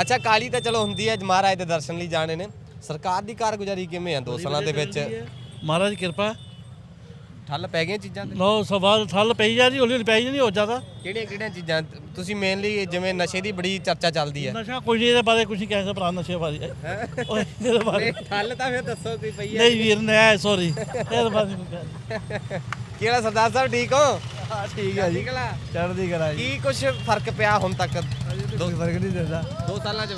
ਅੱਛਾ ਕਾਲੀ ਤਾਂ ਚਲੋ ਹੁੰਦੀ ਹੈ ਮਹਾਰਾਜ ਦੇ ਦਰਸ਼ਨ ਲਈ ਜਾਣੇ ਨੇ। ਸਰਕਾਰ ਦੀ ਕਾਰਗੁਜ਼ਾਰੀ ਕਿਵੇਂ ਆ ਦੋ ਸਾਲਾਂ ਦੇ ਵਿੱਚ? ਮਹਾਰਾਜ ਕਿਰਪਾ। ਠੱਲ ਪੈ ਗਈਆਂ ਚੀਜ਼ਾਂ ਤੇ? ਲੋ ਸਵਾਲ ਥੱਲ ਪਈ ਜਾ ਜੀ ਹੌਲੀ ਹੌਲੀ ਪਈ ਜਾਂਦੀ ਹੋ ਜ਼ਿਆਦਾ। ਕਿਹੜੀਆਂ ਕਿਹੜੀਆਂ ਚੀਜ਼ਾਂ? ਤੁਸੀਂ ਮੇਨਲੀ ਜਿਵੇਂ ਨਸ਼ੇ ਦੀ ਬੜੀ ਚਰਚਾ ਚੱਲਦੀ ਹੈ। ਨਸ਼ਾ ਕੋਈ ਨਹੀਂ ਇਹਦੇ ਬਾਰੇ ਕੁਝ ਨਹੀਂ ਕਹਿ ਸਕਦਾ ਭਰਾ ਨਸ਼ੇ ਬਾਰੇ। ਓਏ ਇਹਦੇ ਬਾਰੇ। ਠੱਲ ਤਾਂ ਫਿਰ ਦੱਸੋ ਕੋਈ ਪਈ ਨਹੀਂ ਵੀਰ ਨੇ ਸੌਰੀ ਇਹਦੇ ਬਾਰੇ ਕਿਹੜਾ ਸਰਦਾਰ ਸਾਹਿਬ ਠੀਕ ਹੋ? ਹਾਂ ਠੀਕ ਹੈ ਜੀ। ਚੜ੍ਹਦੀ ਕਲਾ। ਜੀ। ਕੀ ਕੁਝ ਫ਼ਰਕ ਪਿਆ ਹੁਣ ਤੱਕ? ਕੋਈ ਫ਼ਰਕ ਨਹੀਂ ਦਿੰਦਾ ਦੋ ਸਾਲਾਂ ਚ।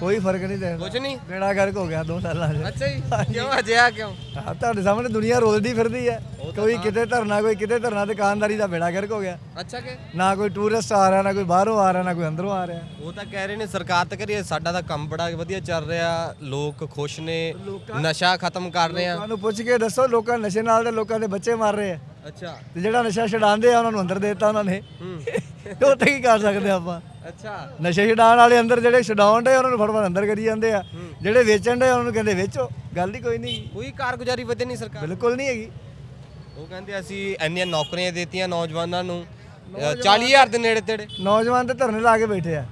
ਕੋਈ ਫ਼ਰਕ ਨਹੀਂ ਦਿੰਦਾ ਕੁਝ ਨਹੀਂ। ਬੇੜਾ ਗਰਕ ਹੋ ਗਿਆ ਦੋ ਸਾਲਾਂ 'ਚ। ਅੱਛਾ ਜੀ। ਕਿਉਂ ਅਜਿਹਾ ਕਿਉਂ? ਤੁਹਾਡੇ ਸਾਹਮਣੇ ਦੁਨੀਆ ਰੋਲਦੀ ਫਿਰਦੀ ਹੈ। ਕੋਈ ਕਿਤੇ ਧਰਨਾ ਕੋਈ ਕਿਤੇ ਧਰਨਾ ਦੁਕਾਨਦਾਰੀ ਦਾ ਬੇੜਾ ਗਰਕ ਹੋ ਗਿਆ। ਅੱਛਾ ਕਿ? ਨਾ ਕੋਈ ਟੂਰਿਸਟ ਆ ਰਿਹਾ ਨਾ ਕੋਈ ਬਾਹਰੋਂ ਆ ਰਿਹਾ ਨਾ ਕੋਈ ਅੰਦਰੋਂ ਆ ਰਿਹਾ। ਉਹ ਤਾਂ ਕਹਿ ਰਹੇ ਨੇ ਸਰਕਾਰ ਤਾਂ ਕਰੀਏ ਸਾਡਾ ਤਾਂ ਕੰਮ ਬੜਾ ਵਧੀਆ ਚੱਲ ਰਿਹਾ ਲੋਕ ਖੁਸ਼ ਨੇ ਨਸ਼ਾ ਖਤਮ ਕਰ ਰਹੇ ਆ। ਤੁਹਾਨੂੰ ਪੁੱਛ ਕੇ ਦੱਸੋ ਲੋਕਾਂ ਨਸ਼ੇ ਨਾਲ ਦੇ ਲੋਕਾਂ ਦੇ ਬੱਚੇ ਮਰ ਰਹੇ ਆ। ਅੱਛਾ। ਤੇ ਜਿਹੜਾ ਨਸ਼ਾ ਛਡਾਉਂਦੇ ਆ ਉਹਨਾਂ ਨੂੰ ਅੰਦਰ ਦਿੱਤਾ ਉਹਨਾਂ ਨੇ। ਉਹ ਤੇ ਕੀ ਕਰ ਸਕਦੇ ਆਪਾਂ? ਅੱਛਾ। ਨਸ਼ੇ ਛਡਾਉਣ ਵਾਲੇ ਅੰਦਰ ਜਿਹੜੇ ਛਡਾਉਣ ਦੇ ਉਹਨਾਂ ਨੂੰ ਫਟਫਟ ਅੰਦਰ ਕਰੀ ਜਾਂਦੇ ਆ। ਜਿਹੜੇ ਵੇਚਣ ਦੇ ਉਹਨਾਂ ਨੂੰ ਕਹਿੰਦੇ ਵੇਚੋ ਗੱਲ ਹੀ ਕੋਈ ਨਹੀਂ। ਕੋਈ ਕਾਰਗੁਜ਼ਾਰੀ ਵਧੇ ਨਹੀਂ ਸਰਕਾਰ ਬਿਲਕੁਲ ਨਹੀਂ ਹੈਗੀ। ਉਹ ਕਹਿੰਦੇ ਅਸੀਂ ਇੰਨੀਆਂ ਨੌਕਰੀਆਂ ਦਿੱਤੀਆਂ ਨੌਜਵਾਨਾਂ ਨੂੰ। 40000 ਦੇ ਨੇੜੇ ਤੇੜੇ। ਨੌਜਵਾਨ ਤੇ ਧਰਨੇ ਲਾ ਕੇ ਬੈਠੇ ਆ।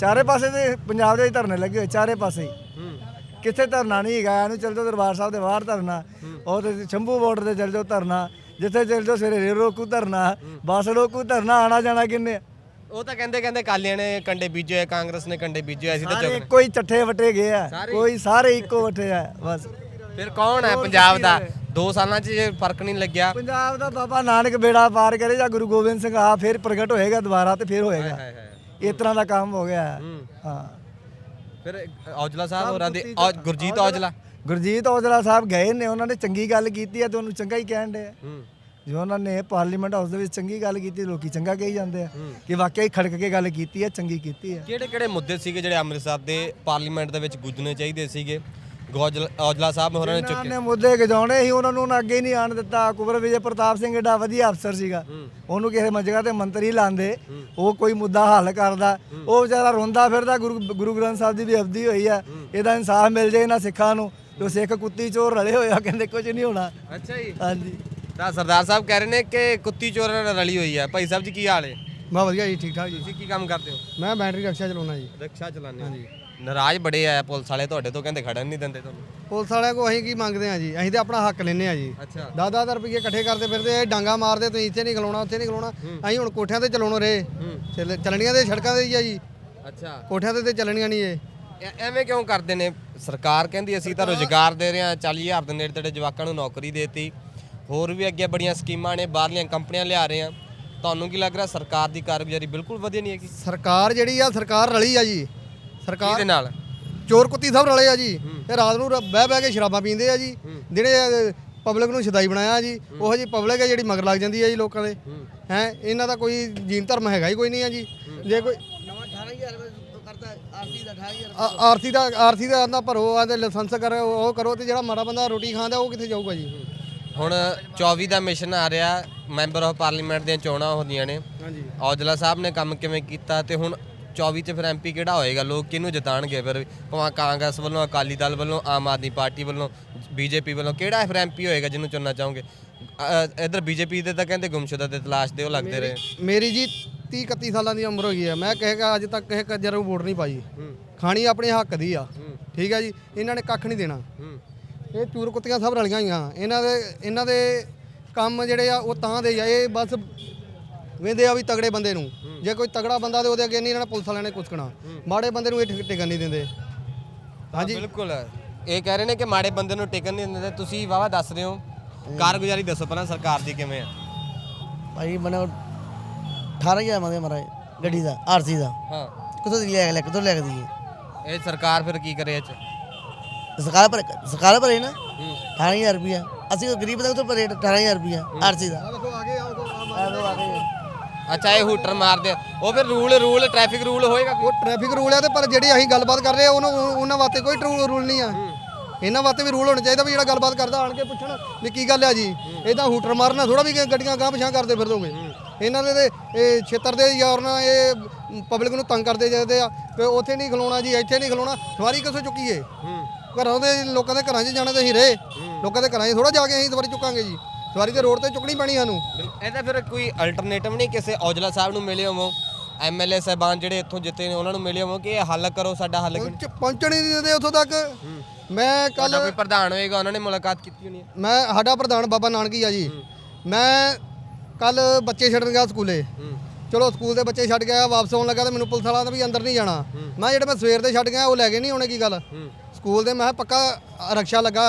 ਚਾਰੇ ਪਾਸੇ ਤੇ ਪੰਜਾਬ ਦੇ ਧਰਨੇ ਲੱਗੇ ਹੋਏ ਚਾਰੇ ਪਾਸੇ। ਹੀ। ਕਿੱਥੇ ਧਰਨਾ ਨਹੀਂ ਹੈਗਾ ਇਹਨੂੰ ਚੱਲ ਜਾਓ ਦਰਬਾਰ ਸਾਹਿਬ ਦੇ ਬਾਹਰ ਧਰਨਾ। ਉਹ ਤੇ ਸ਼ੰਭੂ ਬਾਰਡਰ ਤੇ ਚੱਲ ਜਾਓ ਧਰਨਾ। ਜਿੱਥੇ ਚੱਲ ਜਾਓ ਸਵੇਰੇ ਰੇਲ ਰੋਕੂ ਧਰਨਾ ਬੱਸ ਰੋਕੂ ਧਰਨਾ ਆਣਾ ਜਾਣਾ ਕਿੰਨੇ ਆ? ਉਹ ਤਾਂ ਕਹਿੰਦੇ ਕਹਿੰਦੇ ਕਾਲੀਆਂ ਨੇ ਕੰਡੇ ਬੀਜੇ ਹੋਏ ਕਾਂਗਰਸ ਨੇ ਕੰਡੇ ਬੀਜੇ ਹੋਏ ਅਸੀਂ ਤਾਂ ਸਾਰੇ ਇੱਕੋ ਹੀ ਚੱਠੇ ਵਟੇ ਗਏ ਆ। ਕੋਈ ਸਾਰੇ ਇੱਕੋ ਵਟੇ ਆ ਬਸ। ਫਿਰ ਕੌਣ ਹੈ ਪੰਜਾਬ ਦਾ? ਦੋ ਸਾਲਾਂ 'ਚ ਜੇ ਫ਼ਰਕ ਨਹੀਂ ਲੱਗਿਆ। ਪੰਜਾਬ ਦਾ ਬਾਬਾ ਨਾਨਕ ਬੇੜਾ ਪਾਰ ਕਰੇ ਜਾਂ ਗੁਰੂ ਗੋਬਿੰਦ ਸਿੰਘ ਆ ਫਿਰ ਪ੍ਰਗਟ ਹੋਏਗਾ ਦੁਬਾਰਾ ਤੇ ਫਿਰ ਹੋਏਗਾ। ਹਾਏ ਹਾਏ ਇਸ ਤਰ੍ਹਾਂ ਦਾ ਕੰਮ ਹੋ ਗਿਆ। ਹੈ। ਹੂੰ। ਹਾਂ ਫਿਰ ਔਜਲਾ ਸਾਹਿਬ ਹੋਰਾਂ ਦੇ ਔ- ਗੁਰਜੀਤ ਔਜਲਾ ਗੁਰਜੀਤ ਔਜਲਾ ਸਾਹਿਬ ਗਏ ਨੇ ਉਹਨਾਂ ਨੇ ਚੰਗੀ ਗੱਲ ਕੀਤੀ ਹੈ ਤੇ ਉਹਨੂੰ ਚੰਗਾ ਹੀ ਕਹਿਣ ਦੇ ਹੂੰ। ਜੋ ਉਹਨਾਂ ਨੇ ਪਾਰਲੀਮੈਂਟ ਹਾਊਸ ਦੇ ਵਿੱਚ ਚੰਗੀ ਗੱਲ ਕੀਤੀ ਲੋਕੀ ਚੰਗਾ ਕਹੀ ਜਾਂਦੇ ਆ ਕਿ ਵਾਕਿਆ ਹੀ ਖੜਕ ਕੇ ਗੱਲ ਕੀਤੀ ਹੈ ਚੰਗੀ ਕੀਤੀ ਹੈ। ਕਿਹੜੇ ਕਿਹੜੇ ਮੁੱਦੇ ਸੀਗੇ ਜਿਹੜੇ ਅੰਮ੍ਰਿਤਸਰ ਦੇ ਪਾਰਲੀਮੈਂਟ ਦੇ ਵਿੱਚ ਗੁੱਜਣੇ ਚਾਹੀਦੇ ਸੀਗੇ? ਗੌਜਲ ਔਜਲਾ ਸਾਹਿਬ ਹੋਰਾਂ ਨੇ ਚੁੱਕੇ। ਨੇ ਮੁੱਦੇ ਗਜਾਉਣੇ ਸੀ ਉਹਨਾਂ ਨੂੰ ਉਹਨਾਂ ਅੱਗੇ ਹੀ ਨਹੀਂ ਆਣ ਦਿੱਤਾ। ਕੁਬਰ ਵਿਜੇ ਪ੍ਰਤਾਪ ਸਿੰਘ ਏਡਾ ਵਧੀਆ ਅਫਸਰ ਸੀਗਾ। ਉਹਨੂੰ ਕਿਸੇ ਮੰਜਗਾ ਤੇ ਮੰਤਰੀ ਲਾਂਦੇ। ਉਹ ਕੋਈ ਮੁੱਦਾ ਹੱਲ ਕਰਦਾ। ਉਹ ਵਿਚਾਰਾ ਰੋਂਦਾ ਫਿਰਦਾ ਗੁਰੂ ਗੁਰੂ ਗ੍ਰੰਥ ਸਾਹਿਬ ਦੀ ਵੀ ਅਬਦੀ ਹੋਈ ਆ। ਇਹਦਾ ਇਨਸਾਫ ਮਿਲ ਜੇ ਇਹਨਾਂ ਸਿੱਖਾਂ ਨੂੰ। ਜੋ ਸਿੱਖ ਕੁੱਤੀ ਚੋਰ ਰਲੇ ਹੋਏ ਆ ਕਹਿੰਦੇ ਕੁਝ ਨਹੀਂ ਹੋਣਾ। ਅੱਛਾ ਜੀ। ਹਾਂਜੀ। ਤਾਂ ਸਰਦਾਰ ਸਾਹਿਬ ਕਹਿ ਰਹੇ ਨੇ ਕਿ ਕੁੱਤੀ ਚੋਰਾਂ ਨਾਲ ਰਲੀ ਹੋਈ ਹੈ ਭਾਈ ਸਾਹਿਬ ਜੀ ਕੀ ਹਾਲ ਹੈ? ਮੈਂ ਵਧੀਆ ਜੀ ਠੀਕ ਠਾਕ ਜੀ। ਤੁਸੀਂ ਕੀ ਕੰਮ ਕਰਦੇ ਹੋ? ਮੈਂ ਬੈਟਰੀ ਰਿਕਸ਼ਾ ਚਲਾਉਣਾ ਜੀ। ਰਿਕਸ਼ਾ ਚਲਾਉਂਦੇ ਹੋ। ਨਾਰਾਜ਼ ਬੜੇ ਆ ਪੁਲਿਸ ਵਾਲੇ ਤੁਹਾਡੇ ਤੋਂ ਕਹਿੰਦੇ ਖੜਨ ਨਹੀਂ ਦਿੰਦੇ ਤੁਹਾਨੂੰ। ਪੁਲਿਸ ਵਾਲਿਆਂ ਕੋ ਅਸੀਂ ਕੀ ਮੰਗਦੇ ਆ ਜੀ? ਅਸੀਂ ਤੇ ਆਪਣਾ ਹੱਕ ਲੈਨੇ ਆ ਜੀ। ਅੱਛਾ। 10-10 ਰੁਪਏ ਇਕੱਠੇ ਕਰਦੇ ਫਿਰਦੇ ਆ ਡਾਂਗਾ ਮਾਰਦੇ ਤੁਸੀਂ ਇੱਥੇ ਨਹੀਂ ਖਲੋਣਾ ਉੱਥੇ ਨਹੀਂ ਖਲੋਣਾ। ਅਸੀਂ ਹੁਣ ਕੋਠਿਆਂ ਤੇ ਚਲਾਉਣੋ ਰਹੇ। ਚੱਲ- ਚੱਲਣੀਆਂ ਤੇ ਸੜਕਾਂ ਤੇ ਹੀ ਆ ਜੀ। ਅੱਛਾ। ਕੋਠਿਆਂ ਤੇ ਤੇ ਚੱਲਣੀਆਂ ਨਹੀਂ ਇਹ। ਐ- ਐਵੇਂ ਕਿਉਂ ਕਰਦੇ ਨੇ? ਸਰਕਾਰ ਕਹਿੰਦੀ ਅਸੀਂ ਤਾਂ ਰੋਜ਼ਗਾਰ ਦੇ ਰਹੇ ਹਾਂ 40000 ਦੇ ਨੇੜੇ ਤੇੜੇ ਜਵਾਕਾਂ ਨੂੰ ਨੌਕਰੀ ਦੇਤੀ। ਹੋਰ ਵੀ ਅੱਗੇ ਬੜੀਆਂ ਸਕੀਮਾਂ ਨੇ ਬਾਹਰਲੀਆਂ ਕੰਪਨੀਆਂ ਲਿਆ ਰਹੇ ਆ ਤੁਹਾਨੂੰ ਕੀ ਲੱਗ ਰਿਹਾ ਸਰਕਾਰ ਦੀ ਕਾਰਗੁਜ਼ਾਰੀ ਬਿਲਕੁਲ ਵਧੀਆ ਨਹੀਂ ਹੈਗੀ? ਸਰਕਾਰ ਜਿਹੜੀ ਆ ਸਰਕਾਰ ਰਲੀ ਆ ਜੀ। ਸਰਕਾਰ ਇਹਦੇ ਨਾਲ? ਚੋਰ ਕੁੱਤੀ ਸਭ ਰਲੇ ਆ ਜੀ। ਤੇ ਰਾਤ ਨੂੰ ਰ- ਬਹਿ ਬਹਿ ਕੇ ਸ਼ਰਾਬਾਂ ਪੀਂਦੇ ਆ ਜੀ। ਜਿਹੜੇ ਪਬਲਿਕ ਨੂੰ ਸ਼ਦਾਈ ਬਣਾਇਆ ਜੀ। ਉਹੋ ਜੀ ਪਬਲਿਕ ਹੈ ਜਿਹੜੀ ਮਗਰ ਲੱਗ ਜਾਂਦੀ ਹੈ ਜੀ ਲੋਕਾਂ ਦੇ। ਹੈ। ਇਹਨਾਂ ਦਾ ਕੋਈ ਜੀਨ ਧਰਮ ਹੈਗਾ ਹੀ ਕੋਈ ਨਹੀਂ ਆ ਜੀ। ਜੇ ਕੋਈ ਆਰਤੀ ਦਾ ਆਰਤੀ ਦਾ ਆਂਦਾ ਭਰੋ ਆਂਦੇ ਲਾਇਸੈਂਸ ਕਰੋ ਉਹ ਕਰੋ ਤੇ ਜਿਹੜਾ ਮਾੜਾ ਬੰਦਾ ਰੋਟੀ ਖਾਂਦਾ ਉਹ ਕਿੱਥੇ ਜਾਊਗਾ ਜੀ? ਹੁਣ 24 ਦਾ ਮਿਸ਼ਨ ਆ ਰਿਹਾ ਮੈਂਬਰ ਆਫ ਪਾਰਲੀਮੈਂਟ ਦੀਆਂ ਚੋਣਾਂ ਹੁੰਦੀਆਂ ਨੇ। ਹਾਂਜੀ। ਔਜਲਾ ਸਾਹਿਬ ਨੇ ਕੰਮ ਕਿਵੇਂ ਕੀਤਾ ਤੇ ਹੁਣ 24 ਚ ਫਿਰ ਐਮਪੀ ਕਿਹੜਾ ਹੋਏਗਾ? ਲੋਕ ਕਿਹਨੂੰ ਜਿਤਾਣਗੇ? ਫਿਰ ਭਾਵੇਂ ਕਾਂਗਰਸ ਵੱਲੋਂ ਅਕਾਲੀ ਦਲ ਵੱਲੋਂ ਆਮ ਆਦਮੀ ਪਾਰਟੀ ਵੱਲੋਂ ਬੀਜੇਪੀ ਵੱਲੋਂ ਕਿਹੜਾ ਫਿਰ ਐਮਪੀ ਹੋਏਗਾ ਜਿਹਨੂੰ ਚੁਣਨਾ ਚਾਹੋਗੇ? ਅ- ਇੱਧਰ ਬੀਜੇਪੀ ਦੇ ਤਾਂ ਕਹਿੰਦੇ ਗੁੰਮਸ਼ੁਦਾ ਤੇ ਤਲਾਸ਼ ਦੇ ਉਹ ਲੱਗਦੇ ਰਹੇ। ਮੇਰੀ ਜੀ 30 31 ਸਾਲਾਂ ਦੀ ਉਮਰ ਹੋ ਗਈ ਹੈ। ਮੈਂ ਕਹੇਗਾ ਅੱਜ ਤੱਕ ਕਿਸੇ ਕੱਜਰ ਨੂੰ ਵੋਟ ਨਹੀਂ ਪਾਈ। ਖਾਣੀ ਆਪਣੇ ਹੱਕ ਦੀ ਆ। ਠੀਕ ਹੈ ਜੀ? ਇਹਨਾਂ ਨੇ ਕੱਖ ਨਹੀਂ ਦੇਣਾ। ਇਹ ਚੂਰ ਕੁੱਤੀਆਂ ਸਭ ਰਲੀਆਂ ਹੋਈਆਂ। ਇਹਨਾਂ ਦੇ ਇਹਨਾਂ ਦੇ ਕੰਮ ਜਿਹੜੇ ਆ ਉਹ ਤਾਂ ਦੇ ਆ। ਇਹ ਬਸ ਵੇਂਦੇ ਆ ਵੀ ਤਗੜੇ ਬੰਦੇ ਨੂੰ। ਜੇ ਕੋਈ ਤਗੜਾ ਬੰਦਾ ਤੇ ਉਹਦੇ ਅੱਗੇ ਨਹੀਂ ਇਹਨਾਂ ਨੇ ਪੁਲਿਸ ਵਾਲਿਆਂ ਨੇ ਕੁਚਕਣਾ ਮਾੜੇ ਬੰਦੇ ਨੂੰ ਇਹ ਟਿਕ- ਟਿਕਣ ਨਹੀਂ ਦਿੰਦੇ। ਹਾਂਜੀ। ਬਿਲਕੁਲ। ਇਹ ਕਹਿ ਰਹੇ ਨੇ ਕਿ ਮਾੜੇ ਬੰਦੇ ਨੂੰ ਟਿਕਣ ਨਹੀਂ ਦਿੰਦੇ। ਤੁਸੀਂ ਵਾਵਾ ਦੱਸ ਰਹੇ ਹੋ। ਕਾਰਗੁਜ਼ਾਰੀ ਦੱਸੋ ਪਹਿਲਾਂ ਸਰਕਾਰ ਦੀ ਕਿਵੇਂ ਆ? ਭਾਈ ਮੈਨੂੰ 18000 ਮੰਗੇ ਮਰਾ ਗੱਡੀ ਦਾ ਆਰਸੀ ਦਾ। ਹਾਂ। ਕਿੱਥੋਂ ਦੀ ਲੈ ਲੈ ਕਿੱਥੋਂ ਲੈ ਕੇ ਦੀਏ ਇਹ ਸਰਕਾਰ ਫਿਰ ਕੀ ਕਰੇ ਇਹ ਚ? ਸਰਕਾਰ ਪਰ ਸਰਕਾਰ ਪਰ ਹੈ। ਨਾ 18000 ਰੁਪਿਆ ਅਸੀਂ ਗਰੀਬ ਦਾ ਕਿੱਥੋਂ ਭਰੇ? 18000 ਰੁਪਿਆ ਆਰਸੀ ਦਾ। ਦੇਖੋ ਆਗੇ ਆਓ ਆਹ ਆ ਗਏ। ਅੱਛਾ ਇਹ ਹੂਟਰ ਮਾਰਦੇ ਆ। ਉਹ ਫਿਰ ਰੂਲ ਰੂਲ ਟ੍ਰੈਫਿਕ ਰੂਲ ਹੋਏਗਾ ਉਹ ਟ੍ਰੈਫਿਕ ਰੂਲ ਆ ਤੇ ਪਰ ਜਿਹੜੀ ਅਸੀਂ ਗੱਲਬਾਤ ਕਰ ਰਹੇ ਆ ਉਹਨਾਂ ਉਹਨਾਂ ਵਾਸਤੇ ਕੋਈ ਰੂਲ ਨਹੀਂ ਆ। ਇਹਨਾਂ ਵਾਸਤੇ ਵੀ ਰੂਲ ਹੋਣਾ ਚਾਹੀਦਾ ਵੀ ਜਿਹੜਾ ਗੱਲਬਾਤ ਕਰਦਾ ਆਣ ਕੇ ਪੁੱਛਣ ਵੀ ਕੀ ਗੱਲ ਆ ਜੀ। ਇਹਦਾ ਹੂਟਰ ਮਾਰਨਾ ਥੋੜਾ ਵੀ ਗੱਡੀਆਂ ਗਾਂ ਪਛਾਂ ਕਰਦੇ ਫਿਰਦੋਗੇ। ਇਹਨਾਂ ਦੇ ਤੇ ਇਹ ਛੇਤਰ ਦੇ ਯਾਰ ਨਾ ਇਹ ਪਬਲਿਕ ਨੂੰ ਤੰਗ ਕਰਦੇ ਜਾਂਦੇ ਆ। ਤੇ ਉੱਥੇ ਨਹੀਂ ਖਲੋਣਾ ਜੀ ਇੱਥੇ ਨਹੀਂ ਖਲੋਣਾ ਸਵਾਰੀ ਕਿੱਥੋਂ ਚੁੱਕੀਏ? ਘਰਾਂ ਦੇ ਲੋਕਾਂ ਦੇ ਘਰਾਂ 'ਚ ਜਾਣਾ ਤੇ ਅਸੀਂ ਰਹੇ। ਲੋਕਾਂ ਦੇ ਘਰਾਂ 'ਚ ਥੋੜਾ ਜਾ ਕੇ ਅਸੀਂ ਸਵਾਰੀ ਚੁੱਕਾਂਗੇ ਜੀ। ਸਵਾਰੀ ਤੇ ਰੋਡ ਤੇ ਚੁੱਕਣੀ ਪੈਣੀ ਸਾਨੂੰ। ਇਹਦਾ ਫਿਰ ਕੋਈ ਅਲਟਰਨੇਟਿਵ ਨਹੀਂ ਕਿਸੇ ਔਜਲਾ ਸਾਹਿਬ ਨੂੰ ਮਿਲੇ ਹੋਵੋ ਐਮਐਲਏ ਸਾਹਿਬਾਨ ਜਿਹੜੇ ਇੱਥੋਂ ਜਿੱਤੇ ਨੇ ਉਹਨਾਂ ਨੂੰ ਮਿਲਿਆ ਹੋ ਕਿ ਇਹ ਹੱਲ ਕਰੋ ਸਾਡਾ ਹੱਲ ਪਹੁੰਚ- ਪਹੁੰਚਣ ਨਹੀਂ ਦਿੰਦੇ ਉੱਥੋਂ ਤੱਕ। ਮੈਂ ਕੱਲ ਤੁਹਾਡਾ ਕੋਈ ਪ੍ਰਧਾਨ ਹੋਏਗਾ ਉਹਨਾਂ ਨੇ ਮੁਲਾਕਾਤ ਕੀਤੀ ਹੋਣੀ ਹੈ। ਮੈਂ ਸਾਡਾ ਪ੍ਰਧਾਨ ਬਾਬਾ ਨਾਨਕੀ ਆ ਜੀ। ਮੈਂ ਕੱਲ ਬੱਚੇ ਛੱਡਣ ਗਿਆ ਸਕੂਲੇ। ਚਲੋ ਸਕੂਲ ਦੇ ਬੱਚੇ ਛੱਡ ਗਿਆ ਵਾਪਸ ਆਉਣ ਲੱਗਾ ਤੇ ਮੈਨੂੰ ਪੁਲਿਸ ਵਾਲਾ ਵੀ ਅੰਦਰ ਨਹੀਂ ਜਾਣਾ। ਮੈਂ ਜਿਹੜੇ ਮੈਂ ਸਵੇਰ ਦੇ ਛੱਡ ਗਿਆ ਉਹ ਲੈ ਕੇ ਨਹੀਂ ਆਉਣੇ ਕੀ ਗੱਲ? ਸਕੂਲ ਦੇ ਮੈਂ ਕਿਹਾ ਪੱਕਾ ਰਕਸ਼ਾ ਲੱਗਾ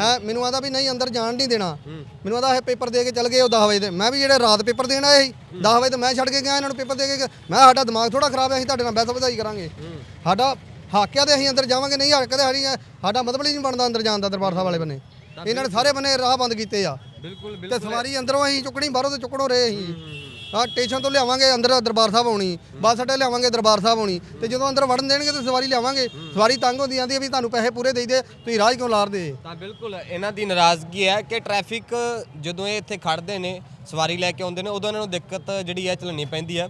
ਹੈ ਮੈਨੂੰ ਆਦਾ ਵੀ ਨਹੀਂ ਅੰਦਰ ਜਾਣ ਨਹੀਂ ਦੇਣਾ। ਮੈਨੂੰ ਆਦਾ ਇਹ ਪੇਪਰ ਦੇ ਕੇ ਚੱਲ ਗਏ ਉਹ 10 ਵਜੇ ਦੇ। ਮੈਂ ਵੀ ਜਿਹੜੇ ਰਾਤ ਪੇਪਰ ਦੇਣ ਆਏ ਸੀ 10 ਵਜੇ ਤੇ ਮੈਂ ਛੱਡ ਕੇ ਗਿਆ ਇਹਨਾਂ ਨੂੰ ਪੇਪਰ ਦੇ ਕੇ। ਮੈਂ ਸਾਡਾ ਦਿਮਾਗ ਥੋੜਾ ਖਰਾਬ ਹੈ ਅਸੀਂ ਤੁਹਾਡੇ ਨਾਲ ਬਹਿਸ ਵਧਾਈ ਕਰਾਂਗੇ। ਸਾਡਾ ਹਾਕਿਆ ਤੇ ਅਸੀਂ ਅੰਦਰ ਜਾਵਾਂਗੇ ਨਹੀਂ ਹਾਕਿਆ ਤੇ ਸਾਡੀ ਸਾਡਾ ਮਤਲਬ ਹੀ ਨਹੀਂ ਬਣਦਾ ਅੰਦਰ ਜਾਣ ਦਾ ਦਰਬਾਰ ਸਾਹਿਬ ਵਾਲੇ ਬੰਨੇ। ਇਹਨਾਂ ਨੇ ਸਾਰੇ ਬੰਨੇ ਰਾਹ ਬੰਦ ਕੀਤੇ ਆ। ਬਿਲਕੁਲ ਤੇ ਸਵਾਰੀ ਅੰਦਰੋਂ ਅਸੀਂ ਚੁੱਕਣੀ ਬਾਹਰੋਂ ਤੇ ਚੁੱਕਣੋਂ ਰਹੇ ਅਸੀਂ। ਹਾਂ ਸਟੇਸ਼ਨ ਤੋਂ ਲਿਆਵਾਂਗੇ, ਅੰਦਰ ਦਰਬਾਰ ਸਾਹਿਬ ਆਉਣੀ। ਬੱਸ ਅੱਡੇ ਲਿਆਵਾਂਗੇ, ਦਰਬਾਰ ਸਾਹਿਬ ਆਉਣੀ। ਤੇ ਜਦੋਂ ਅੰਦਰ ਵੜਨ ਦੇਣਗੇ ਤੇ ਸਵਾਰੀ ਲਿਆਵਾਂਗੇ। ਸਵਾਰੀ ਤੰਗ ਹੁੰਦੀ ਆਂਦੀ ਹੈ ਵੀ ਤੁਹਾਨੂੰ ਪੈਸੇ ਪੂਰੇ ਦੇਈਦੇ, ਤੁਸੀਂ ਰਾਹ 'ਚ ਕਿਉਂ ਲਾਰਦੇ ਤਾਂ ਬਿਲਕੁਲ, ਇਹਨਾਂ ਦੀ ਨਾਰਾਜ਼ਗੀ ਹੈ ਕਿ ਟ੍ਰੈਫਿਕ ਜਦੋਂ ਇਹ ਇੱਥੇ ਖੜਦੇ ਨੇ, ਸਵਾਰੀ ਲੈ ਕੇ ਆਉਂਦੇ ਨੇ, ਉਦੋਂ ਇਹਨਾਂ ਨੂੰ ਦਿੱਕਤ ਜਿਹੜੀ ਹੈ ਝੱਲਣੀ ਪੈਂਦੀ ਹੈ।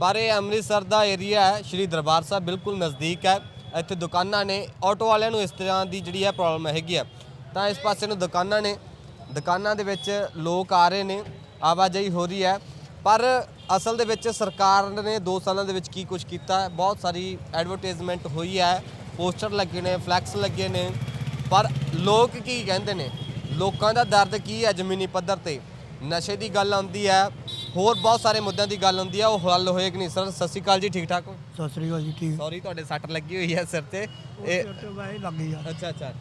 ਪਰ ਇਹ ਅੰਮ੍ਰਿਤਸਰ ਦਾ ਏਰੀਆ ਹੈ, ਸ਼੍ਰੀ ਦਰਬਾਰ ਸਾਹਿਬ ਬਿਲਕੁਲ ਨਜ਼ਦੀਕ ਹੈ। ਇੱਥੇ ਦੁਕਾਨਾਂ ਨੇ ਆਟੋ ਵਾਲਿਆਂ ਨੂੰ ਇਸ ਤਰ੍ਹਾਂ ਦੀ ਜਿਹੜੀ ਹੈ ਪ੍ਰੋਬਲਮ ਹੈਗੀ ਆ ਤਾਂ ਇਸ ਪਾਸੇ ਨੂੰ ਦੁਕਾਨਾਂ ਨੇ, ਦੁਕਾਨਾਂ ਦੇ ਵਿੱਚ ਲੋਕ ਆ ਰਹੇ ਨੇ, ਆਵਾਜਾਈ ਹੋ ਰਹੀ ਹੈ। ਪਰ ਅਸਲ ਦੇ ਵਿੱਚ ਸਰਕਾਰ ਨੇ 2 ਸਾਲਾਂ ਦੇ ਵਿੱਚ ਕੀ ਕੁਝ ਕੀਤਾ ਹੈ? ਬਹੁਤ ਸਾਰੀ ਐਡਵਰਟਾਈਜ਼ਮੈਂਟ ਹੋਈ ਹੈ। ਪੋਸਟਰ ਲੱਗੇ ਨੇ ਫਲੈਕਸ ਲੱਗੇ ਨੇ। ਪਰ ਲੋਕ ਕੀ ਕਹਿੰਦੇ ਨੇ? ਲੋਕਾਂ ਦਾ ਦਰਦ ਕੀ ਹੈ ਜ਼ਮੀਨੀ ਪੱਧਰ ਤੇ? ਨਸ਼ੇ ਦੀ ਗੱਲ ਆਉਂਦੀ ਹੈ। ਹੋਰ ਬਹੁਤ ਸਾਰੇ ਮੁੱਦਿਆਂ ਦੀ ਗੱਲ ਹੁੰਦੀ ਹੈ। ਉਹ ਹੱਲ ਹੋਏ ਕਿ ਨਹੀਂ? ਸਰ ਸਤਿ ਸ਼੍ਰੀ ਅਕਾਲ ਜੀ। ਠੀਕ ਠਾਕ ਹੋ? ਸਤਿ ਸ੍ਰੀ ਅਕਾਲ ਜੀ ਠੀਕ। ਸੌਰੀ ਤੁਹਾਡੇ ਸੱਟ ਲੱਗੀ ਹੋਈ ਹੈ ਸਿਰ ਤੇ। ਇਹ ਵਾਹੀ ਲੱਗ ਗਈ ਯਾਰ ਅੱਛਾ ਅੱਛਾ।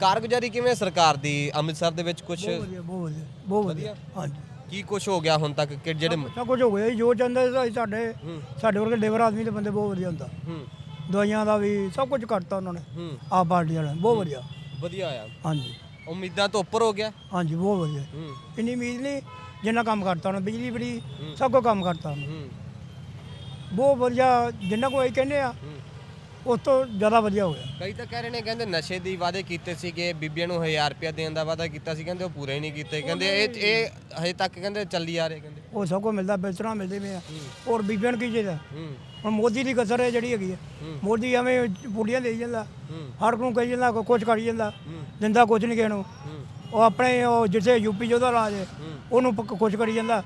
ਕਾਰਗੁਜ਼ਾਰੀ ਕਿਵੇਂ ਸਰਕਾਰ ਦੀ? ਅੰਮ੍ਰਿਤਸਰ ਦੇ ਵਿੱਚ ਕੁਝ ਵਧੀਆ ਬਹੁਤ ਵਧੀਆ ਬਹੁਤ ਵਧੀਆ। ਹਾਂਜੀ। ਕੀ ਕੁਝ ਹੋ ਗਿਆ ਹੁਣ ਤੱਕ ਕਿ ਜਿਹੜੇ ਸਭ ਕੁਝ ਹੋ ਗਿਆ ਜੀ, ਜੋ ਚਾਹੁੰਦੇ ਸੀ ਸਾਡੇ ਸਾਡੇ ਵਰਗੇ ਲੇਬਰ ਆਦਮੀ ਦੇ ਬੰਦੇ ਬਹੁਤ ਵਧੀਆ ਹੁੰਦਾ। ਹੂੰ। ਦਵਾਈਆਂ ਦਾ ਵੀ ਸਭ ਕੁਝ ਕਰਤਾ ਉਹਨਾਂ ਨੇ। ਹੂੰ। ਆਪ ਪਾਰਟੀ ਵਾਲਿਆਂ ਨੇ ਬਹੁਤ ਵਧੀਆ। ਵਧੀਆ ਆਇਆ ਹਾਂਜੀ। ਉਮੀਦਾਂ ਤੋਂ ਉੱਪਰ ਹੋ ਗਿਆ? ਹਾਂਜੀ ਬਹੁਤ ਵਧੀਆ। ਹੂੰ। ਇੰਨੀ ਉਮੀਦ ਨਹੀਂ ਜਿੰਨਾ ਕੰਮ ਕਰਤਾ ਉਹਨੇ ਬਿਜਲੀ ਬੜੀ ਸਭ ਕੁਝ ਕੰਮ ਕਰਤਾ ਉਹਨੇ। ਹੂੰ। ਬਹੁਤ ਵਧੀਆ ਜਿੰਨਾ ਕੋਈ ਕਹਿੰਦੇ ਆ ਉਸ ਤੋਂ ਜ਼ਿਆਦਾ ਵਧੀਆ ਹੋ ਗਿਆ। ਕਈ ਤਾਂ ਕਹਿ ਰਹੇ ਨੇ ਕਹਿੰਦੇ ਨਸ਼ੇ ਦੀ ਵਾਅਦੇ ਕੀਤੇ ਸੀਗੇ ਬੀਬੀਆਂ ਨੂੰ 1000 ਰੁਪਇਆ ਦੇਣ ਦਾ ਵਾਅਦਾ ਕੀਤਾ ਸੀ ਕਹਿੰਦੇ ਉਹ ਪੂਰੇ ਨਹੀਂ ਕੀਤੇ ਕਹਿੰਦੇ ਇਹ ਇਹ ਹਜੇ ਤੱਕ ਕਹਿੰਦੇ ਚੱਲੀ ਆ ਰਹੇ ਕਹਿੰਦੇ। ਉਹ ਸਭ ਕੁਝ ਮਿਲਦਾ ਬਿਲਚਣਾ ਮਿਲਦੇ ਪਏ ਆ। ਔਰ ਬੀਬੀਆਂ ਨੂੰ ਕੀ ਚਾਹੀਦਾ? ਹੂੰ। ਹੁਣ ਮੋਦੀ ਦੀ ਕਸਰ ਹੈ ਜਿਹੜੀ ਹੈਗੀ ਹੈ। ਮੋਦੀ ਐਵੇਂ ਬੁੜੀਆਂ ਦੇ ਜਾਂਦਾ ਹਰ ਨੂੰ ਕਹੀ ਜਾਂਦਾ ਕੁਝ ਕਰੀ ਜਾਂਦਾ ਦਿੰਦਾ ਕੁਝ ਨਹੀਂ ਕਿਸੇ ਨੂੰ। ਉਹ ਆਪਣੇ ਉਹ ਜਿੱਥੇ ਯੂਪੀ 'ਚ ਉਹਦਾ ਰਾਜ ਹੈ ਉਹਨੂੰ ਕੁਝ ਕਰੀ ਜਾਂਦਾ।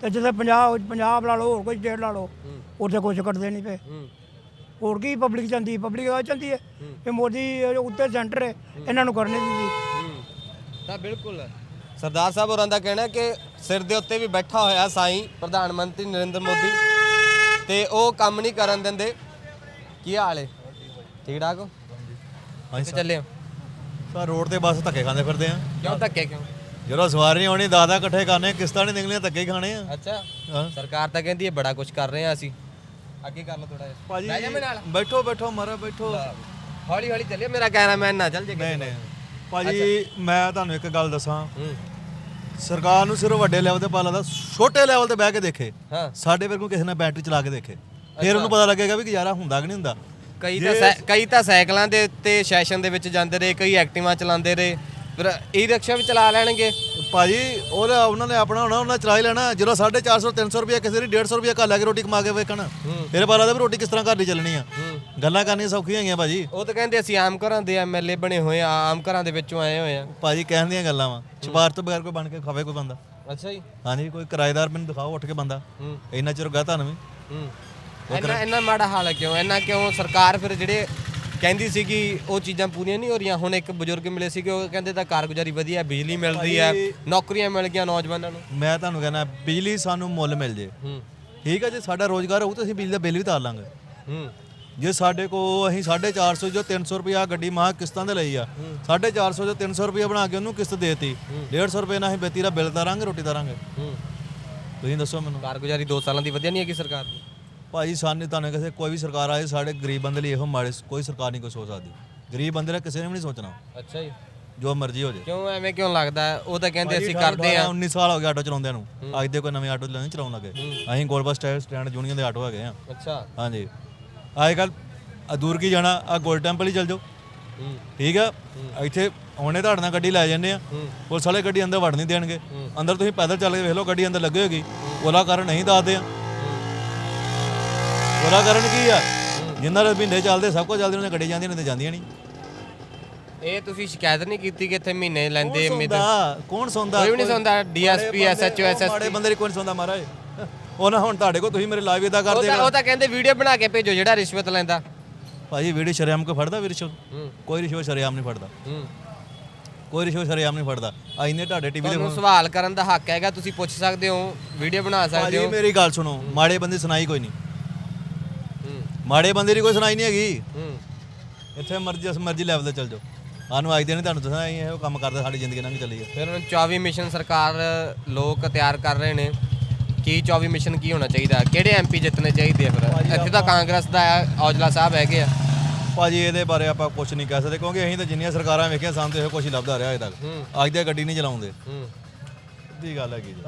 ਤੇ ਜਿੱਥੇ ਪੰਜਾਬ ਪੰਜਾਬ ਲਾ ਲਓ ਹੋਰ ਕੋਈ ਸਟੇਟ ਲਾ ਲਓ ਉੱਥੇ ਕੁਝ ਕਰਦੇ ਨਹੀਂ ਪਏ। ਹੋਰ ਕੀ ਪਬਲਿਕ ਜਾਂਦੀ ਪਬਲਿਕ ਆ ਜਾਂਦੀ ਹੈ। ਇਹ ਮੋਦੀ ਉੱਤੇ ਸੈਂਟਰ ਹੈ ਇਹਨਾਂ ਨੂੰ ਕਰਨੇ ਦਿੰਦੀ। ਤਾਂ ਬਿਲਕੁਲ ਸਰਦਾਰ ਸਾਹਿਬ ਹੋਰਾਂ ਦਾ ਕਹਿਣਾ ਕਿ ਸਿਰ ਦੇ ਉੱਤੇ ਵੀ ਬੈਠਾ ਹੋਇਆ ਸਾਈਂ ਪ੍ਰਧਾਨ ਮੰਤਰੀ ਨਰਿੰਦਰ ਮੋਦੀ। ਤੇ ਉਹ ਕੰਮ ਨਹੀਂ ਕਰਨ ਦਿੰਦੇ। ਕੀ ਹਾਲ ਹੈ? ਠੀਕ ਠਾਕ ਹੋ? ਹਾਂਜੀ ਚੱਲੇ ਹੋ? ਸਰ ਰੋਡ ਤੇ ਬੱਸ ਧੱਕੇ ਖਾਂਦੇ ਫਿਰਦੇ ਆ। ਕਿਉਂ ਧੱਕੇ ਕਿਉਂ? ਜਦੋਂ ਸਵਾਰੀ ਆਉਣੀ ਦਾਦਾ ਇਕੱਠੇ ਕਰਨੇ ਕਿਸ਼ਤਾਂ ਨਹੀਂ ਨਿਕਲੀਆਂ ਧੱਕੇ ਹੀ ਖਾਣੇ ਆ। ਅੱਛਾ। ਹਾਂ। ਸਰਕਾਰ ਤਾਂ ਕਹਿੰਦੀ ਹੈ ਬੜਾ ਕੁਝ ਕਰ ਰਹੇ ਆ ਅਸੀਂ। ਅੱਗੇ ਕਰ ਲਓ ਥੋੜਾ ਜਿਹਾ। ਭਾਜੀ ਬਹਿ ਜਾ ਮੇਰੇ ਨਾਲ। ਬੈਠੋ ਬੈਠੋ ਮਾਰਾ ਬੈਠੋ। ਹੌਲੀ ਹੌਲੀ ਚੱਲਿਓ ਮੇਰਾ ਕੈਮਰਾਮੈਨ ਨਾ ਚੱਲ ਜੇ ਨਹੀਂ ਨਹੀਂ। ਭਾਜੀ ਮੈਂ ਤੁਹਾਨੂੰ ਇੱਕ ਗੱਲ ਦੱਸਾਂ। ਸਰਕਾਰ ਨੂੰ ਸਿਰਫ ਵੱਡੇ ਲੈਵਲ ਤੇ ਪਾ ਲੱਗਦਾ ਛੋਟੇ ਲੈਵਲ ਤੇ ਬਹਿ ਕੇ ਦੇਖੇ। ਸਾਡੇ ਵਰਗੂ ਕਿਸੇ ਨੇ ਬੈਟਰੀ ਚਲਾ ਕੇ ਦੇਖੇ। ਫਿਰ ਉਹਨੂੰ ਪਤਾ ਲੱਗੇਗਾ ਵੀ ਗੁਜ਼ਾਰਾ ਹੁੰਦਾ ਕਿ ਨਹੀਂ ਹੁੰਦਾ। ਕਈ ਤਾਂ ਕਈ ਤਾਂ ਸਾਈਕਲਾਂ ਦੇ ਉੱਤੇ ਸੈਸ਼ਨ ਦੇ ਵਿੱਚ ਜਾਂਦੇ ਰਹੇ ਕਈ ਐਕਟਿਵਾ ਚਲਾਉਂਦੇ ਰਹੇ। ਫਿਰ ਈ ਰਿਕਸ਼ਾ ਵੀ ਚਲਾ ਲੈਣਗੇ? ਭਾਜੀ ਉਹਦਾ ਉਹਨਾਂ ਨੇ ਆਪਣਾ ਹੋਣਾ ਉਹਨਾਂ ਚਲਾ ਹੀ ਲੈਣਾ। ਜਦੋਂ 450 300 ਰੁਪਏ ਕਿਸੇ ਦੀ 150 ਰੁਪਏ ਘਰ ਲੈ ਕੇ ਰੋਟੀ ਕਮਾ ਕੇ ਵੇਖਣ ਫਿਰ ਲੱਗਦਾ ਵੀ ਰੋਟੀ ਕਿਸ ਤਰ੍ਹਾਂ ਘਰ ਦੀ ਚੱਲਣੀ ਆ। ਗੱਲਾਂ ਕਰਨੀਆਂ ਸੌਖੀਆਂ ਹੈਗੀਆਂ ਭਾਜੀ। ਉਹ ਤਾਂ ਕਹਿੰਦੇ ਅਸੀਂ ਆਮ ਘਰਾਂ ਦੇ ਐਮਐਲਏ ਬਣੇ ਹੋਏ ਆ ਆਮ ਘਰਾਂ ਦੇ ਵਿੱਚੋਂ ਆਏ ਹੋਏ ਆ। ਭਾਜੀ ਕਹਿਣ ਦੀਆਂ ਗੱਲਾਂ ਵਾ। ਸਿਫਾਰਸ਼ ਤੋਂ ਬਗੈਰ ਕੋਈ ਬਣ ਕੇ ਖਾਵੇ ਕੋਈ ਬੰਦਾ। ਅੱਛਾ ਜੀ। ਹਾਂਜੀ ਕੋਈ ਕਿਰਾਏਦਾਰ ਮੈਨੂੰ ਦਿਖਾਓ ਉੱਠ ਕੇ ਬੰਦਾ। ਇੰਨਾ ਚਿਰ ਗਿਆ ਤੁਹਾਨੂੰ ਵੀ। ਇੰਨਾ ਇੰਨਾ ਮਾੜਾ ਹਾਲ ਹੈ ਕਿਉਂ? ਇੰਨਾ ਕਿਉਂ ਸਰਕਾਰ ਫਿਰ ਜਿਹੜੇ ਕਹਿੰਦੀ ਸੀਗੀ ਉਹ ਚੀਜ਼ਾਂ ਪੂਰੀਆਂ ਨਹੀਂ ਹੋ ਰਹੀਆਂ। ਹੁਣ ਇੱਕ ਬਜ਼ੁਰਗ ਮਿਲੇ ਸੀਗੇ ਉਹ ਕਹਿੰਦੇ ਤਾਂ ਕਾਰਗੁਜ਼ਾਰੀ ਵਧੀਆ ਬਿਜਲੀ ਮਿਲਦੀ ਹੈ ਨੌਕਰੀਆਂ ਮਿਲ ਗਈਆਂ ਨੌਜਵਾਨਾਂ ਨੂੰ। ਮੈਂ ਤੁਹਾਨੂੰ ਕਹਿੰਦਾ ਬਿਜਲੀ ਸਾਨੂੰ ਮੁੱਲ ਮਿਲ ਜੇ। ਠੀਕ ਹੈ ਜੇ ਸਾਡਾ ਰੋਜ਼ਗਾਰ ਹੋਊ ਤਾਂ ਅਸੀਂ ਬਿਜਲੀ ਦਾ ਬਿੱਲ ਵੀ ਤਾਰ ਲਾਂਗੇ। ਹੂੰ। ਜੇ ਸਾਡੇ ਕੋ ਅਸੀਂ 450 ਜੋ 300 ਰੁਪਿਆ ਗੱਡੀ ਮਾਹ ਕਿਸ਼ਤਾਂ ਤੇ ਲਈ ਆ 450 ਜੋ 300 ਰੁਪਿਆ ਬਣਾ ਕੇ ਉਹਨੂੰ ਕਿਸ਼ਤ ਦੇਤੀ 150 ਰੁਪਏ ਨਾਲ ਅਸੀਂ ਬੇਤੀ ਦਾ ਬਿੱਲ ਤਾਰਾਂਗੇ ਰੋਟੀ ਤਾਰਾਂਗੇ। ਤੁਸੀਂ ਦੱਸੋ ਮੈਨੂੰ। ਕਾਰਗੁਜ਼ਾਰੀ 2 ਸਾਲਾਂ ਦੀ ਵਧੀਆ ਨਹੀਂ ਹੈਗੀ ਸਰਕਾਰ ਦੀ? ਭਾਜੀ ਸਾਨੂੰ ਤੁਹਾਨੂੰ ਕਿਸੇ ਕੋਈ ਵੀ ਸਰਕਾਰ ਆਏ ਸਾਡੇ ਗਰੀਬ ਬੰਦੇ ਲਈ ਇਹੋ ਮਾੜੇ ਕੋਈ ਸਰਕਾਰ ਨਹੀਂ ਕੋਈ ਸੋਚ ਸਕਦੀ। ਗਰੀਬ ਬੰਦੇ ਨੇ ਕਿਸੇ ਨੇ ਵੀ ਨਹੀਂ ਸੋਚਣਾ। ਅੱਛਾ ਜੀ। ਜੋ ਮਰਜ਼ੀ ਹੋ ਜੇ। ਕਿਉਂ ਐਵੇਂ ਕਿਉਂ ਲੱਗਦਾ? ਹੈ? ਉਹ ਤਾਂ ਕਹਿੰਦੇ ਅਸੀਂ ਕਰਦੇ ਆ 19 ਸਾਲ ਹੋ ਗਏ ਆਟੋ ਚਲਾਉਂਦਿਆਂ ਨੂੰ। ਅੱਜ ਦੇ ਕੋਈ ਨਵੇਂ ਆਟੋ ਨਹੀਂ ਚਲਾਉਣ ਲੱਗੇ। ਅਸੀਂ ਗੋਲਬਸ ਸਟੈਂਡ ਯੂਨੀਅਨ ਦੇ ਆਟੋ ਹੈਗੇ ਆ। ਅੱਛਾ। ਹਾਂਜੀ। ਅੱਜ ਕੱਲ ਦੂਰ ਕੀ ਜਾਣਾ? ਆ ਗੋਲ ਟੈਂਪਲ ਹੀ ਚੱਲ ਜਾਓ। ਹੂੰ। ਠੀਕ ਆ? ਇੱਥੇ ਆਉਣੇ ਤੁਹਾਡੇ ਨਾਲ ਗੱਡੀ ਲੈ ਜਾਂਦੇ ਆ। ਪੁਲਿਸ ਵਾਲੇ ਗੱਡੀ ਅੰਦਰ ਵੜ ਨਹੀਂ ਦੇਣਗੇ। ਅੰਦਰ ਤੁਸੀਂ ਪੈਦਲ ਚੱਲ ਕੇ ਵੇਖ ਲਓ ਗੱਡੀ ਅੰਦਰ ਲੱਗੀ ਹੋਗੀ ਉਹਦਾ ਕਾਰਨ ਨਹੀਂ ਦੱਸਦੇ ਆ। ਉਹਦਾ ਕਾਰਨ ਕੀ ਆ? ਜਿੰਨਾਂ ਦੇ ਮਹੀਨੇ ਚੱਲਦੇ ਸਭ ਕੁਝ ਚੱਲਦੇ ਉਹਨਾਂ ਦੀਆਂ ਗੱਡੀ ਜਾਂਦੀਆਂ ਨੇ ਤੇ ਜਾਂਦੀਆਂ ਨਹੀਂ। ਇਹ ਤੁਸੀਂ ਸ਼ਿਕਾਇਤ ਨਹੀਂ ਕੀਤੀ ਕਿ ਇੱਥੇ ਮਹੀਨੇ ਲੈਂਦੇ ਕੌਣ ਉਮੀਦ? ਸੁਣਦਾ ਕੌਣ ਸੁਣਦਾ ਕੋਈ ਵੀ ਨਹੀਂ ਸੁਣਦਾ ਡੀਐਸਪੀ ਐਸਐਚਓ ਮਾੜੇ ਐਸਐਸਪੀ ਬੰਦੇ ਦੀ ਕੋਈ ਨਹੀਂ ਸੁਣਦਾ ਮਹਾਰਾਜ। ਉਹਨਾਂ ਹੁਣ ਤੁਹਾਡੇ ਕੋਲ ਤੁਸੀਂ ਮੇਰੇ ਲਾਈਵ ਇਦਾਂ ਉਹ ਕਰਦੇ ਤਾਂ ਉਹ ਤਾਂ ਕਹਿੰਦੇ ਵੀਡੀਓ ਬਣਾ ਕੇ ਭੇਜੋ ਜਿਹੜਾ ਰਿਸ਼ਵਤ ਲੈਂਦਾ। ਭਾਜੀ ਵੀਡੀਓ ਸ਼ਰੇਆਮ ਕੋ ਫੜਦਾ ਵੀ ਰਿਸ਼ਵਤ? ਹੂੰ। ਕੋਈ ਰਿਸ਼ਵਤ ਸ਼ਰੇਆਮ ਨਹੀਂ ਫੜਦਾ। ਹੂੰ। ਕੋਈ ਰਿਸ਼ਵਤ ਸ਼ਰੇਆਮ ਨਹੀਂ ਫੜਦਾ। ਆ ਇੰਨੇ ਤੁਹਾਡੇ ਟੀਵੀ ਦੇ ਤੁਹਾਨੂੰ ਸਵਾਲ ਕਰਨ ਦਾ ਹੱਕ ਹੈਗਾ ਤੁਸੀਂ ਪੁੱਛ ਸਕਦੇ ਹੋ ਵੀਡੀਓ ਬਣਾ ਸਕਦੇ ਭਾਜੀ ਹੋ। ਮੇਰੀ ਗੱਲ ਸੁਣੋ ਮਾੜੇ ਬੰਦੇ ਸੁਣਾਈ ਕੋਈ ਨਹੀਂ। ਮਾੜੇ ਬੰਦੇ ਦੀ ਕੋਈ ਸੁਣਾਈ ਨਹੀਂ ਹੈਗੀ। ਹੂੰ। ਇੱਥੇ ਮਰਜ਼ੀ ਜਿਸ ਮਰਜ਼ੀ ਲੈਵਲ ਤੇ ਚੱਲ ਜਾਓ। ਸਾਨੂੰ ਅੱਜ ਦੇ ਨਹੀਂ ਤੁਹਾਨੂੰ ਦੱਸਣਾ ਅਸੀਂ ਇਹੋ ਕੰਮ ਕਰਦੇ ਸਾਡੀ ਜ਼ਿੰਦਗੀ ਲੰਘ ਚੱਲੀ ਹੈ। ਫਿਰ ਹੁਣ 24 ਮਿਸ਼ਨ ਸਰਕਾਰ ਲੋਕ ਤਿਆਰ ਕਰ ਰਹੇ ਨੇ। ਕੀ 24 ਮਿਸ਼ਨ ਕੀ ਹੋਣਾ ਚਾਹੀਦਾ? ਕਿਹੜੇ ਐਮਪੀ ਜਿੱਤਣੇ ਚਾਹੀਦੇ ਆ ਫਿਰ? ਇੱਥੇ ਤਾਂ ਕਾਂਗਰਸ ਦਾ ਔਜਲਾ ਸਾਹਿਬ ਹੈਗੇ ਆ। ਭਾਜੀ ਇਹਦੇ ਬਾਰੇ ਆਪਾਂ ਕੁਝ ਨਹੀਂ ਕਹਿ ਸਕਦੇ ਕਿਉਂਕਿ ਅਸੀਂ ਤਾਂ ਜਿੰਨੀਆਂ ਸਰਕਾਰਾਂ ਵੇਖੀਆਂ ਸਾਨੂੰ ਤਾਂ ਇਹੋ ਕੁਝ ਹੀ ਲੱਭਦਾ ਰਿਹਾ ਅਜੇ ਤੱਕ। ਅੱਜ ਦੇ ਗੱਡੀ ਨਹੀਂ ਚਲਾਉਂਦੇ। ਹੂੰ। ਸਿੱਧੀ ਗੱਲ ਹੈਗੀ ਜੀ।